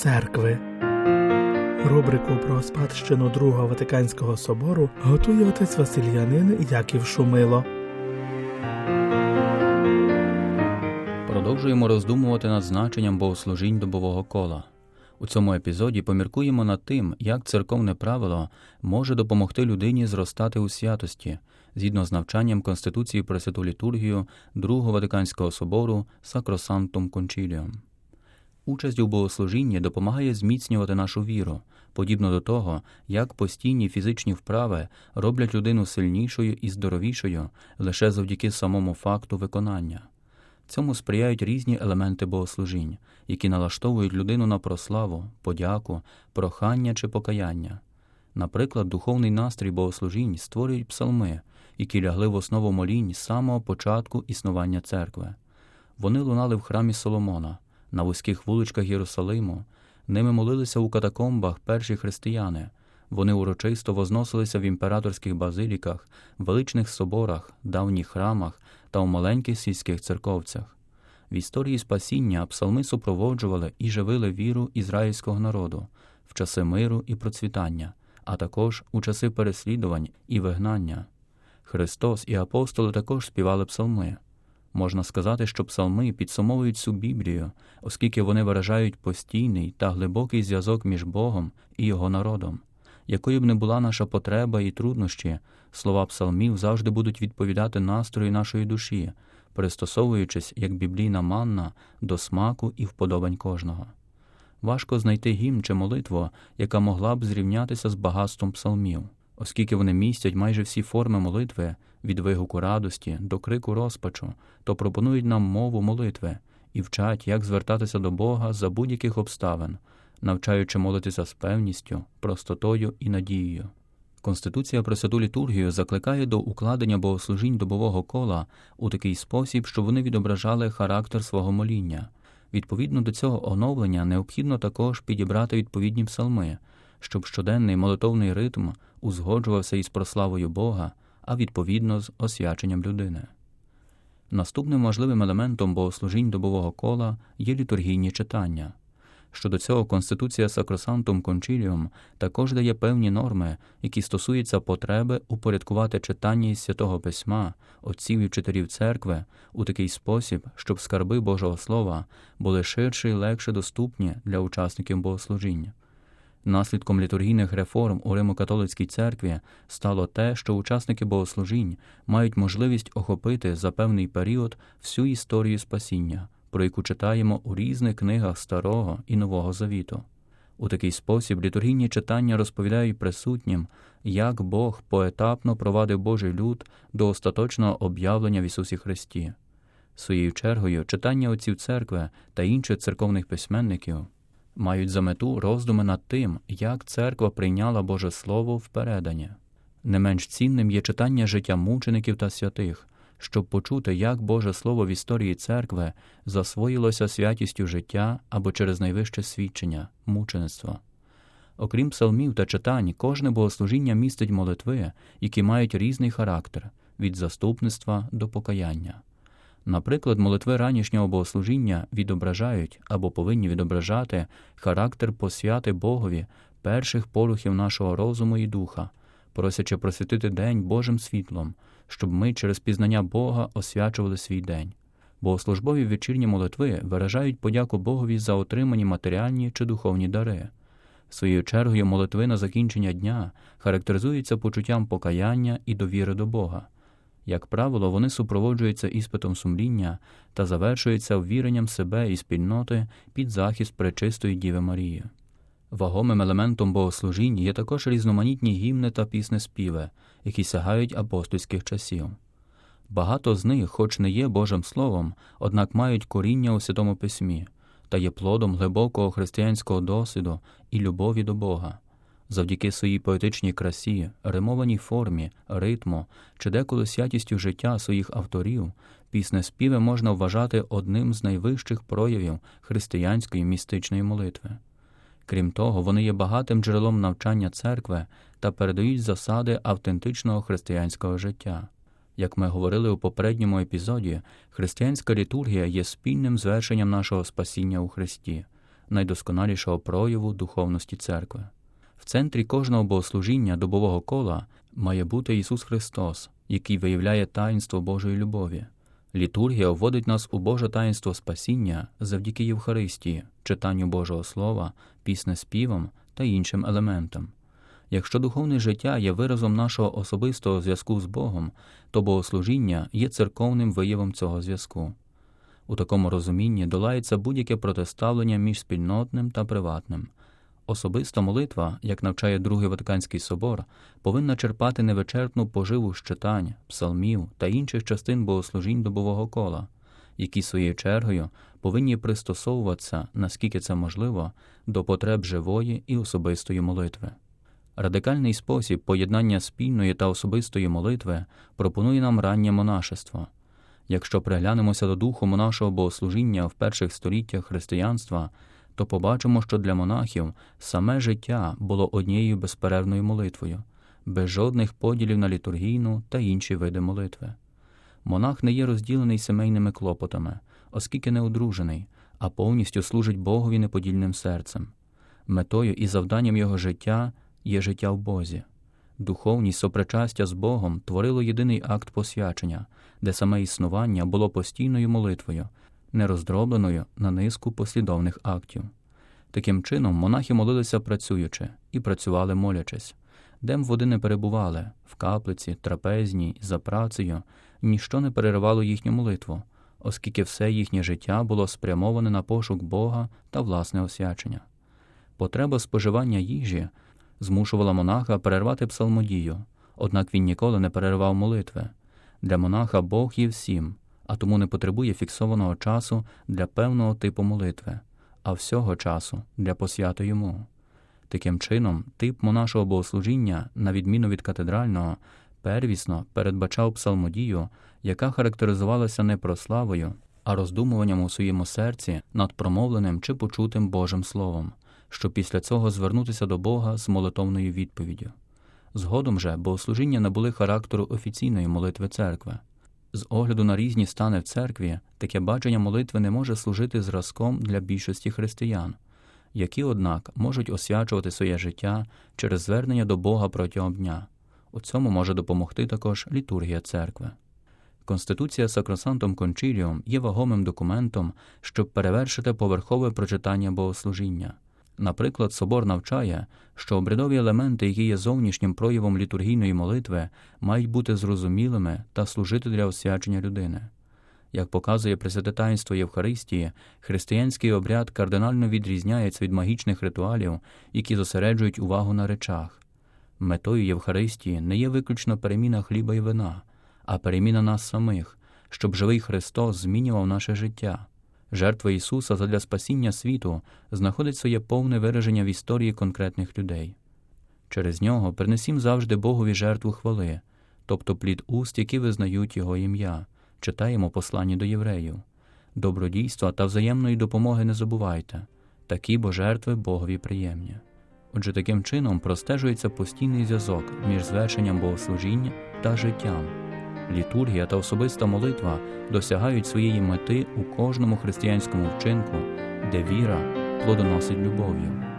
церкви. Рубрику про спадщину Другого Ватиканського собору готує отець Васильянин Яків Шумило. Продовжуємо роздумувати над значенням богослужінь добового кола. У цьому епізоді поміркуємо над тим, як церковне правило може допомогти людині зростати у святості згідно з навчанням Конституції про святу літургію Другого Ватиканського собору Сакросантум Кончіліум. Участь у богослужінні допомагає зміцнювати нашу віру, подібно до того, як постійні фізичні вправи роблять людину сильнішою і здоровішою лише завдяки самому факту виконання. Цьому сприяють різні елементи богослужінь, які налаштовують людину на прославу, подяку, прохання чи покаяння. Наприклад, духовний настрій богослужінь створюють псалми, які лягли в основу молінь з самого початку існування церкви. Вони лунали в храмі Соломона, на вузьких вуличках Єрусалиму, ними молилися у катакомбах перші християни. Вони урочисто возносилися в імператорських базиліках, величних соборах, давніх храмах та у маленьких сільських церковцях. В історії спасіння псалми супроводжували і живили віру ізраїльського народу в часи миру і процвітання, а також у часи переслідувань і вигнання. Христос і апостоли також співали псалми. Можна сказати, що псалми підсумовують всю Біблію, оскільки вони виражають постійний та глибокий зв'язок між Богом і Його народом. Якою б не була наша потреба і труднощі, слова псалмів завжди будуть відповідати настрою нашої душі, пристосовуючись як біблійна манна до смаку і вподобань кожного. Важко знайти гімн чи молитву, яка могла б зрівнятися з багатством псалмів, оскільки вони містять майже всі форми молитви від вигуку радості до крику розпачу, то пропонують нам мову молитви і вчать, як звертатися до Бога за будь-яких обставин, навчаючи молитися з певністю, простотою і надією. Конституція про святу літургію закликає до укладення богослужінь добового кола у такий спосіб, щоб вони відображали характер свого моління. Відповідно до цього оновлення необхідно також підібрати відповідні псалми, щоб щоденний молитовний ритм узгоджувався із прославою Бога, а відповідно з освяченням людини. Наступним важливим елементом богослужінь добового кола є літургійні читання. Щодо цього Конституція Сакросантум Кончіліум також дає певні норми, які стосуються потреби упорядкувати читання із святого письма, отців і вчителів церкви у такий спосіб, щоб скарби Божого Слова були ширше і легше доступні для учасників богослужіння. Наслідком літургійних реформ у Римо-католицькій церкві стало те, що учасники богослужінь мають можливість охопити за певний період всю історію спасіння про яку читаємо у різних книгах Старого і Нового Завіту. У такий спосіб літургійні читання розповідають присутнім, як Бог поетапно провадив Божий люд до остаточного об'явлення в Ісусі Христі. Своєю чергою, читання отців церкви та інших церковних письменників мають за мету роздуми над тим, як церква прийняла Боже Слово в передані. Не менш цінним є читання життя мучеників та святих, щоб почути, як Боже Слово в історії церкви засвоїлося святістю життя або через найвище свідчення, мучеництво. Окрім псалмів та читань, кожне богослужіння містить молитви, які мають різний характер від заступництва до покаяння. Наприклад, молитви ранішнього богослужіння відображають або повинні відображати характер посвяти Богові перших порухів нашого розуму і духа, просячи просвятити день Божим світлом, щоб ми через пізнання Бога освячували свій день. Богослужбові вечірні молитви виражають подяку Богові за отримані матеріальні чи духовні дари. Своєю чергою молитви на закінчення дня характеризуються почуттям покаяння і довіри до Бога. Як правило, вони супроводжуються іспитом сумління та завершуються ввіренням себе і спільноти під захист пречистої Діви Марії. Вагомим елементом богослужінь є також різноманітні гімни та піснеспіви, які сягають апостольських часів. Багато з них, хоч не є Божим Словом, однак мають коріння у Святому Письмі та є плодом глибокого християнського досвіду і любові до Бога. Завдяки своїй поетичній красі, римованій формі, ритму чи деколи святістю життя своїх авторів, піснеспіви можна вважати одним з найвищих проявів християнської містичної молитви. Крім того, вони є багатим джерелом навчання церкви та передають засади автентичного християнського життя. Як ми говорили у попередньому епізоді, християнська літургія є спільним звершенням нашого спасіння у Христі. найдосконалішого прояву духовності церкви. В центрі кожного богослужіння добового кола має бути Ісус Христос, який виявляє таїнство Божої любові. Літургія вводить нас у Боже таїнство спасіння завдяки Євхаристії, читанню Божого Слова, піснеспівам та іншим елементам. Якщо духовне життя є виразом нашого особистого зв'язку з Богом, то богослужіння є церковним виявом цього зв'язку. У такому розумінні долається будь-яке протиставлення між спільнотним та приватним. Особиста молитва, як навчає Другий Ватиканський собор, повинна черпати невичерпну поживу читань, псалмів та інших частин богослужінь добового кола, які своєю чергою повинні пристосовуватися, наскільки це можливо, до потреб живої і особистої молитви. Радикальний спосіб поєднання спільної та особистої молитви пропонує нам раннє монашество. Якщо приглянемося до духу монашого богослужіння в перших століттях християнства, то побачимо, що для монахів саме життя було однією безперервною молитвою, без жодних поділів на літургійну та інші види молитви. Монах не є розділений сімейними клопотами, оскільки не одружений, а повністю служить Богові неподільним серцем. Метою і завданням його життя є життя в Бозі. Духовність сопричастя з Богом творило єдиний акт посвячення, де саме існування було постійною молитвою, не роздробленою на низку послідовних актів. Таким чином, монахи молилися працюючи і працювали молячись, де б води не перебували в каплиці, трапезній, за працею, ніщо не переривало їхню молитву, оскільки все їхнє життя було спрямоване на пошук Бога та власне освячення. Потреба споживання їжі змушувала монаха перервати псалмодію, однак він ніколи не перервав молитви. Для монаха Бог є всім, а тому не потребує фіксованого часу для певного типу молитви, а всього часу для посвяти йому. Таким чином, тип монашого богослужіння, на відміну від катедрального, первісно передбачав псалмодію, яка характеризувалася не прославою, а роздумуванням у своєму серці над промовленим чи почутим Божим Словом, щоб після цього звернутися до Бога з молитовною відповіддю. Згодом же богослужіння набули характеру офіційної молитви церкви. З огляду на різні стани в церкві, таке бачення молитви не може служити зразком для більшості християн, які, однак, можуть освячувати своє життя через звернення до Бога протягом дня. У цьому може допомогти також літургія церкви. Конституція Сакросантом Кончіліум є вагомим документом, щоб перевершити поверхове прочитання богослужіння. Наприклад, собор навчає, що обрядові елементи, які є зовнішнім проявом літургійної молитви, мають бути зрозумілими та служити для освячення людини. Як показує Пресвятитаїнство Євхаристії, християнський обряд кардинально відрізняється від магічних ритуалів, які зосереджують увагу на речах. Метою Євхаристії не є виключно переміна хліба і вина, а переміна нас самих, щоб живий Христос змінював наше життя. Жертва Ісуса задля спасіння світу знаходить своє повне вираження в історії конкретних людей. Через нього принесім завжди Богові жертву хвали, тобто плід уст, які визнають Його ім'я, читаємо послання до євреїв. Добродійства та взаємної допомоги не забувайте, такі бо жертви Богові приємні. Отже, таким чином простежується постійний зв'язок між звершенням богослужіння та життям. Літургія та особиста молитва досягають своєї мети у кожному християнському вчинку, де віра плодоносить любов'ю.